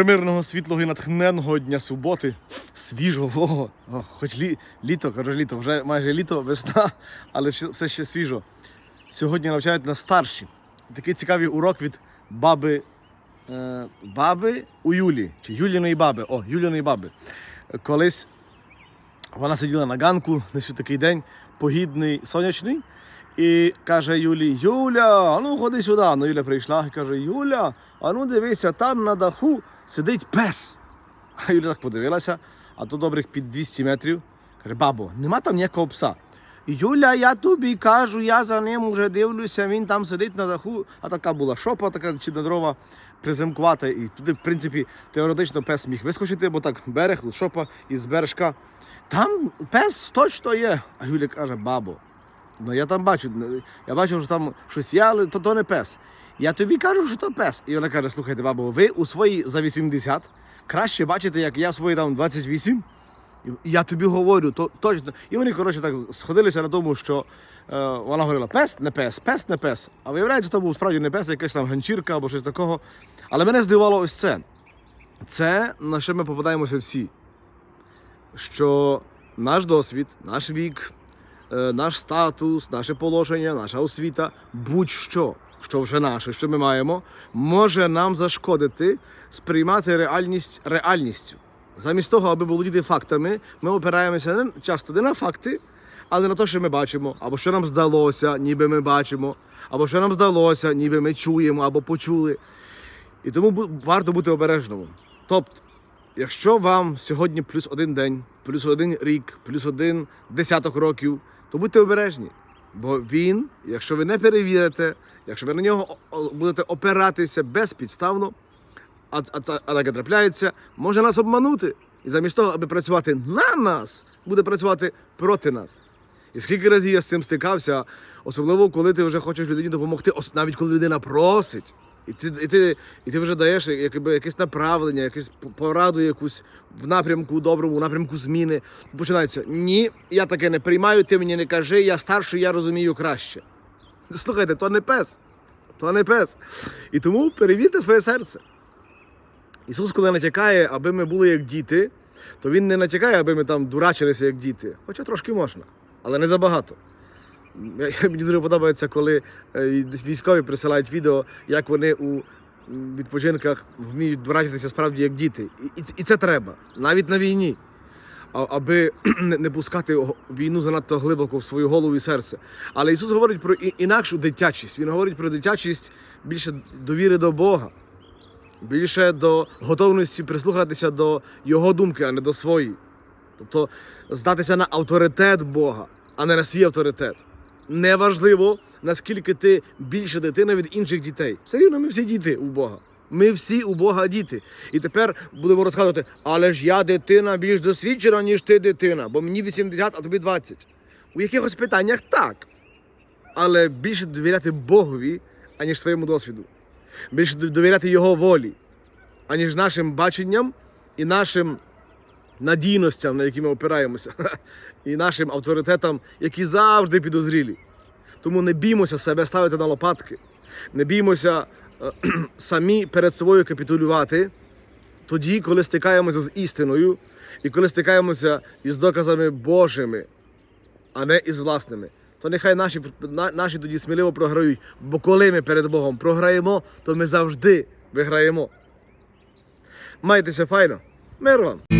Примирного, світлого і натхненного дня суботи, свіжого, О, хоч лі, літо, кажу літо, вже майже літо, весна, але все ще свіжо. Сьогодні навчають нас старші. Такий цікавий урок від баби, е, баби у Юлі, чи Юліної баби, о, Юліної баби. Колись вона сиділа на ганку, у такий день, погідний, сонячний, і каже Юлі: Юля, а ну ходи сюди. Ну Юля прийшла і каже: Юля, а ну дивися, там на даху сидить пес. А Юля так подивилася, а то добрих під 200 метрів. Каже, бабо, нема там ніякого пса. Юля, я тобі кажу, я за ним вже дивлюся, він там сидить на даху, а така була шопа, така чи на дрова приземкувата. І туди, в принципі, теоретично пес міг вискочити, бо так берег, шопа із бережка. Там пес точно є. А Юля каже, бабо, ну я там бачу, я бачу, що там щось є, але то, то не пес. Я тобі кажу, що то пес. І вона каже, слухайте, бабо, ви у свої за 80 краще бачите, як я в свої там 28. І я тобі говорю, то точно. І вони, коротше, так сходилися на тому, що е, вона говорила пес, не пес, пес, не пес. А виявляється, то був справді не пес, а якась там ганчірка або щось такого. Але мене здивувало ось це. Це на що ми попадаємося всі. Що наш досвід, наш вік, наш статус, наше положення, наша освіта, будь-що, що вже наше, що ми маємо, може нам зашкодити сприймати реальність реальністю. Замість того, аби володіти фактами, ми опираємося не часто не на факти, але на те, що ми бачимо, або що нам здалося, ніби ми бачимо, або що нам здалося, ніби ми чуємо або почули. І тому варто бути обережним. Тобто, якщо вам сьогодні плюс один день, плюс один рік, плюс один десяток років, то будьте обережні. Бо він, якщо ви не перевірите, якщо ви на нього будете опиратися безпідставно, а, а, а таке трапляється, може нас обманути. І замість того, аби працювати на нас, буде працювати проти нас. І скільки разів я з цим стикався, особливо коли ти вже хочеш людині допомогти, навіть коли людина просить. І ти, і ти, і ти вже даєш якби, якесь направлення, якусь пораду якусь в напрямку доброму, в напрямку зміни. Починається: ні, я таке не приймаю, ти мені не кажи, я старший, я розумію краще. Слухайте, то не пес. То не пес. І тому перевірте своє серце. Ісус, коли натякає, аби ми були як діти, то Він не натякає, аби ми там дурачилися як діти. Хоча трошки можна, але не забагато. Мені дуже подобається, коли е, військові присилають відео, як вони у відпочинках вміють дурачитися справді як діти. І, і, це треба, навіть на війні. Аби не пускати війну занадто глибоко в свою голову і серце. Але Ісус говорить про інакшу дитячість. Він говорить про дитячість більше довіри до Бога більше до готовності прислухатися до його думки, а не до своєї. Тобто здатися на авторитет Бога, а не на свій авторитет. Неважливо, наскільки ти більше дитина від інших дітей. Все рівно ми всі діти у Бога. Ми всі у Бога діти. І тепер будемо розказувати, але ж я дитина більш досвідчена, ніж ти дитина, бо мені 80, а тобі 20. У якихось питаннях так. Але більше довіряти Богові, аніж своєму досвіду більше довіряти його волі, аніж нашим баченням і нашим надійностям, на які ми опираємося, і нашим авторитетам, які завжди підозрілі. Тому не біймося себе ставити на лопатки, не біймося е, самі перед собою капітулювати тоді, коли стикаємося з істиною і коли стикаємося із доказами Божими, а не із власними. То нехай наші, наші тоді сміливо програють. Бо коли ми перед Богом програємо, то ми завжди виграємо. Майтеся файно. Мир вам!